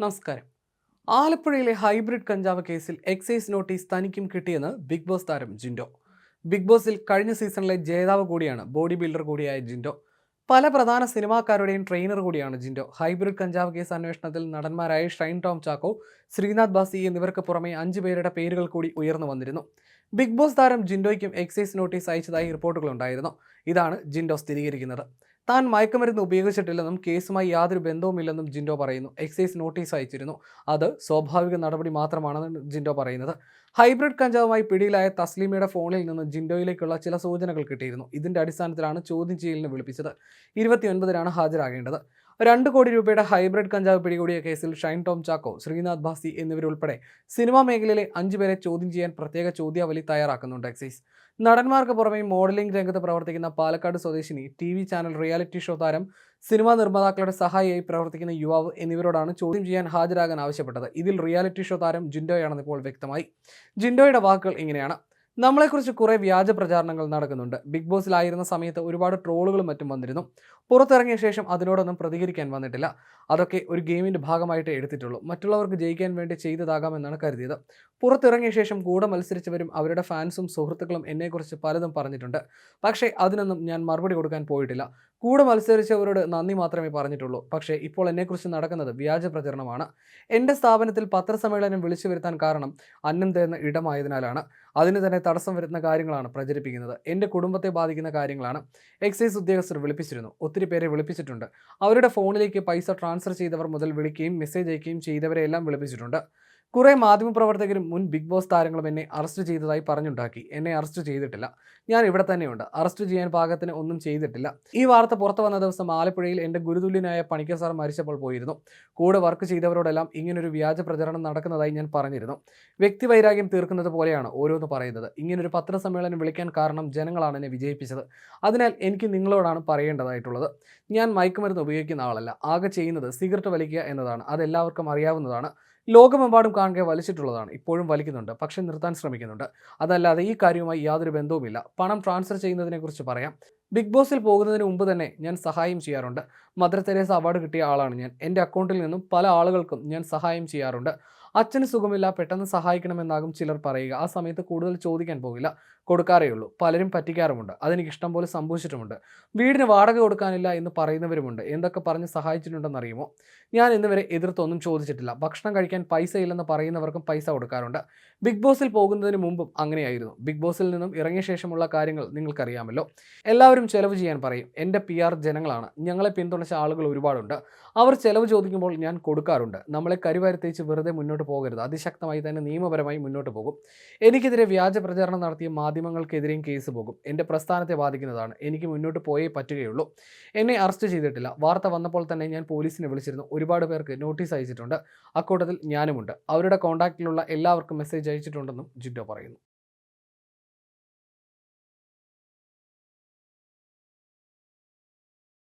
നമസ്കാരം. ആലപ്പുഴയിലെ ഹൈബ്രിഡ് കഞ്ചാവ് കേസിൽ എക്സൈസ് നോട്ടീസ് തനിക്കും കിട്ടിയെന്ന് ബിഗ് ബോസ് താരം ജിൻഡോ. ബിഗ് ബോസിൽ കഴിഞ്ഞ സീസണിലെ ജേതാവ് കൂടിയാണ് ബോഡി ബിൽഡർ കൂടിയായ ജിൻഡോ. പല പ്രധാന സിനിമാക്കാരുടെയും ട്രെയിനർ കൂടിയാണ് ജിൻഡോ. ഹൈബ്രിഡ് കഞ്ചാവ് കേസ് അന്വേഷണത്തിൽ നടന്മാരായ ഷൈൻ ടോം ചാക്കോ ശ്രീനാഥ് ബാസി എന്നിവർക്ക് പുറമെ അഞ്ചു പേരുടെ പേരുകൾ കൂടി ഉയർന്നു വന്നിരുന്നു. ബിഗ് ബോസ് താരം ജിൻഡോയ്ക്കും എക്സൈസ് നോട്ടീസ് അയച്ചതായി റിപ്പോർട്ടുകളുണ്ടായിരുന്നു. ഇതാണ് ജിൻഡോ സ്ഥിരീകരിക്കുന്നത്. താൻ മയക്കുമരുന്ന് ഉപയോഗിച്ചിട്ടില്ലെന്നും കേസുമായി യാതൊരു ബന്ധവുമില്ലെന്നും ജിൻഡോ പറയുന്നു. എക്സൈസ് നോട്ടീസ് അയച്ചിരുന്നു. അത് സ്വാഭാവിക നടപടി മാത്രമാണെന്ന് ജിൻഡോ പറയുന്നത്. ഹൈബ്രിഡ് കഞ്ചാവുമായി പിടിയിലായ തസ്ലീമയുടെ ഫോണിൽ നിന്ന് ജിൻഡോയിലേക്കുള്ള ചില സൂചനകൾ കിട്ടിയിരുന്നു. ഇതിന്റെ അടിസ്ഥാനത്തിലാണ് ചോദ്യം ചെയ്യലിന് വിളിപ്പിച്ചത്. ഇരുപത്തിയൊൻപതിനാണ് ഹാജരാകേണ്ടത്. രണ്ട് കോടി രൂപയുടെ ഹൈബ്രിഡ് കഞ്ചാവ് പിടികൂടിയ കേസിൽ ഷൈൻ ടോം ചാക്കോ ശ്രീനാഥ് ഭാസി എന്നിവരുൾപ്പെടെ സിനിമാ മേഖലയിലെ അഞ്ചു പേരെ ചോദ്യം ചെയ്യാൻ പ്രത്യേക ചോദ്യാവലി തയ്യാറാക്കുന്നുണ്ട് എക്സൈസ്. നടന്മാർക്ക് പുറമെ മോഡലിംഗ് രംഗത്ത് പ്രവർത്തിക്കുന്ന പാലക്കാട് സ്വദേശിനി T V channel reality show താരം സിനിമാ നിർമ്മാതാക്കളുടെ സഹായിയായി പ്രവർത്തിക്കുന്ന യുവാവ് എന്നിവരോടാണ് ചോദ്യം ചെയ്യാൻ ഹാജരാകാൻ ആവശ്യപ്പെട്ടത്. ഇതിൽ റിയാലിറ്റി ഷോ താരം ജിൻഡോയാണെന്ന് ഇപ്പോൾ വ്യക്തമായി. ജിൻഡോയുടെ വാക്കുകൾ ഇങ്ങനെയാണ്. നമ്മളെക്കുറിച്ച് കുറേ വ്യാജ പ്രചാരണങ്ങൾ നടക്കുന്നുണ്ട്. ബിഗ് ബോസിലായിരുന്ന സമയത്ത് ഒരുപാട് ട്രോളുകളും മറ്റും വന്നിരുന്നു. പുറത്തിറങ്ങിയ ശേഷം അതിനോടൊന്നും പ്രതികരിക്കാൻ വന്നിട്ടില്ല. അതൊക്കെ ഒരു ഗെയിമിന്റെ ഭാഗമായിട്ട് എടുത്തിട്ടുള്ളൂ. മറ്റുള്ളവർക്ക് ജയിക്കാൻ വേണ്ടി ചെയ്തതാകാമെന്നാണ് കരുതിയത്. പുറത്തിറങ്ങിയ ശേഷം കൂടെ മത്സരിച്ചവരും അവരുടെ ഫാൻസും സുഹൃത്തുക്കളും എന്നെക്കുറിച്ച് പലതും പറഞ്ഞിട്ടുണ്ട്. പക്ഷേ അതിനൊന്നും ഞാൻ മറുപടി കൊടുക്കാൻ പോയിട്ടില്ല. കൂടെ മത്സരിച്ചവരോട് നന്ദി മാത്രമേ പറഞ്ഞിട്ടുള്ളൂ. പക്ഷേ ഇപ്പോൾ എന്നെക്കുറിച്ച് നടക്കുന്നത് വ്യാജ പ്രചരണമാണ്. എന്റെ സ്ഥാപനത്തിൽ പത്രസമ്മേളനം വിളിച്ചു വരുത്താൻ കാരണം അന്നം തേർന്ന ഇടമായതിനാലാണ്. അതിന് തന്നെ തടസ്സം വരുന്ന കാര്യങ്ങളാണ് പ്രചരിപ്പിക്കുന്നത്. എന്റെ കുടുംബത്തെ ബാധിക്കുന്ന കാര്യങ്ങളാണ് എക്സൈസ് ഉദ്യോഗസ്ഥർ വിളിപ്പിച്ചിരുന്നു. ഒത്തിരി പേരെ വിളിപ്പിച്ചിട്ടുണ്ട്. അവരുടെ ഫോണിലേക്ക് പൈസ ട്രാൻസ്ഫർ ചെയ്തവർ മുതൽ വിളിക്കുകയും മെസ്സേജ് അയക്കുകയും ചെയ്തവരെയെല്ലാം വിളിപ്പിച്ചിട്ടുണ്ട്. കുറേ മാധ്യമപ്രവർത്തകരും മുൻ ബിഗ് ബോസ് താരങ്ങളും എന്നെ അറസ്റ്റ് ചെയ്തതായി പറഞ്ഞുണ്ടാക്കി. എന്നെ അറസ്റ്റ് ചെയ്തിട്ടില്ല. ഞാൻ ഇവിടെ തന്നെയുണ്ട്. അറസ്റ്റ് ചെയ്യാൻ പാകത്തിന് ഒന്നും ചെയ്തിട്ടില്ല. ഈ വാർത്ത പുറത്തു വന്ന ദിവസം ആലപ്പുഴയിൽ എന്റെ ഗുരുതുല്യനായ പണിക്കർ സാർ മരിച്ചപ്പോൾ പോയിരുന്നു. കൂടെ വർക്ക് ചെയ്തവരോടെല്ലാം ഇങ്ങനൊരു വ്യാജ പ്രചരണം നടക്കുന്നതായി ഞാൻ പറഞ്ഞിരുന്നു. വ്യക്തിവൈരാഗ്യം തീർക്കുന്നത് പോലെയാണ് ഓരോന്ന് പറയുന്നത്. ഇങ്ങനൊരു പത്രസമ്മേളനം വിളിക്കാൻ കാരണം ജനങ്ങളാണ് എന്നെ വിജയിപ്പിച്ചത്. അതിനാൽ എനിക്ക് നിങ്ങളോടാണ് പറയേണ്ടതായിട്ടുള്ളത്. ഞാൻ മയക്കുമരുന്ന് ഉപയോഗിക്കുന്ന ആളല്ല. ആകെ ചെയ്യുന്നത് സിഗരറ്റ് വലിക്കുക എന്നതാണ്. അതെല്ലാവർക്കും അറിയാവുന്നതാണ്. ലോകമെമ്പാടും കാണുക വലിച്ചിട്ടുള്ളതാണ്. ഇപ്പോഴും വലിക്കുന്നുണ്ട്. പക്ഷെ നിർത്താൻ ശ്രമിക്കുന്നുണ്ട്. അതല്ലാതെ ഈ കാര്യവുമായി യാതൊരു ബന്ധവുമില്ല. പണം ട്രാൻസ്ഫർ ചെയ്യുന്നതിനെക്കുറിച്ച് പറയാം. ബിഗ് ബോസിൽ പോകുന്നതിന് മുമ്പ് തന്നെ ഞാൻ സഹായം ചെയ്യാറുണ്ട്. മദർ തെരേസ അവാർഡ് കിട്ടിയ ആളാണ് ഞാൻ. എന്റെ അക്കൗണ്ടിൽ നിന്നും പല ആളുകൾക്കും ഞാൻ സഹായം ചെയ്യാറുണ്ട്. അച്ഛന് സുഖമില്ല പെട്ടെന്ന് സഹായിക്കണമെന്നാകും ചിലർ പറയുക. ആ സമയത്ത് കൂടുതൽ ചോദിക്കാൻ പോകില്ല. കൊടുക്കാറേ ഉള്ളൂ പലരും പറ്റിക്കാറുമുണ്ട്. അതെനിക്ക് ഇഷ്ടം പോലെ സംഭവിച്ചിട്ടുമുണ്ട്. വീടിന് വാടക കൊടുക്കാനില്ല എന്ന് പറയുന്നവരുമുണ്ട്. എന്തൊക്കെ പറഞ്ഞ് സഹായിച്ചിട്ടുണ്ടെന്ന് അറിയുമോ ഞാൻ ഇന്നുവരെ എതിർത്തൊന്നും ചോദിച്ചിട്ടില്ല. ഭക്ഷണം കഴിക്കാൻ പൈസ ഇല്ലെന്ന് പറയുന്നവർക്കും പൈസ കൊടുക്കാറുണ്ട്. ബിഗ് ബോസിൽ പോകുന്നതിന് മുമ്പും അങ്ങനെയായിരുന്നു. ബിഗ് ബോസിൽ നിന്നും ഇറങ്ങിയ ശേഷമുള്ള കാര്യങ്ങൾ നിങ്ങൾക്കറിയാമല്ലോ. എല്ലാവരും ചെലവ് ചെയ്യാൻ പറയും. എന്റെ പി ആർ ജനങ്ങളാണ്. ഞങ്ങളെ പിന്തുണച്ച ആളുകൾ ഒരുപാടുണ്ട്. അവർ ചെലവ് ചോദിക്കുമ്പോൾ ഞാൻ കൊടുക്കാറുണ്ട്. നമ്മളെ കരുവാരത്തേച്ച് വെറുതെ മുന്നോട്ട് പോകരുത്. അതിശക്തമായി തന്നെ നിയമപരമായി മുന്നോട്ട് പോകും. എനിക്കെതിരെ വ്യാജ പ്രചാരണം നടത്തിയ മാധ്യമങ്ങൾക്കെതിരെയും കേസ് പോകും. എന്റെ പ്രസ്ഥാനത്തെ ബാധിക്കുന്നതാണ്. എനിക്ക് മുന്നോട്ട് പോയേ പറ്റുകയുള്ളൂ. എന്നെ അറസ്റ്റ് ചെയ്തിട്ടില്ല. വാർത്ത വന്നപ്പോൾ തന്നെ ഞാൻ പോലീസിനെ വിളിച്ചിരുന്നു. ഒരുപാട് പേർക്ക് നോട്ടീസ് അയച്ചിട്ടുണ്ട്. അക്കൂട്ടത്തിൽ ഞാനുമുണ്ട്. അവരുടെ കോൺടാക്റ്റിലുള്ള എല്ലാവർക്കും മെസ്സേജ് അയച്ചിട്ടുണ്ടെന്നും ജിഡോ പറയുന്നു.